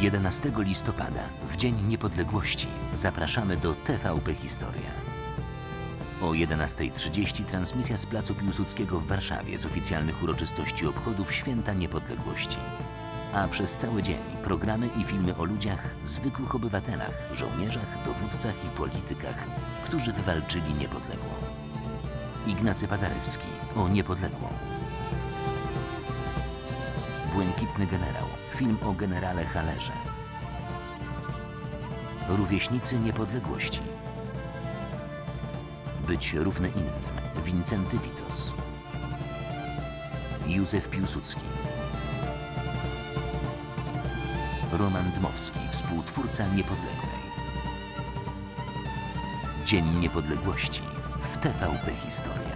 11 listopada, w Dzień Niepodległości, zapraszamy do TVP Historia. O 11.30 transmisja z Placu Piłsudskiego w Warszawie z oficjalnych uroczystości obchodów Święta Niepodległości. A przez cały dzień programy i filmy o ludziach, zwykłych obywatelach, żołnierzach, dowódcach i politykach, którzy wywalczyli niepodległą. Ignacy Paderewski o niepodległą. Błękitny generał. Film o generale Halerze. Rówieśnicy niepodległości. Być równy innym. Wincenty Witos. Józef Piłsudski. Roman Dmowski, współtwórca niepodległej. Dzień Niepodległości w TVP Historia.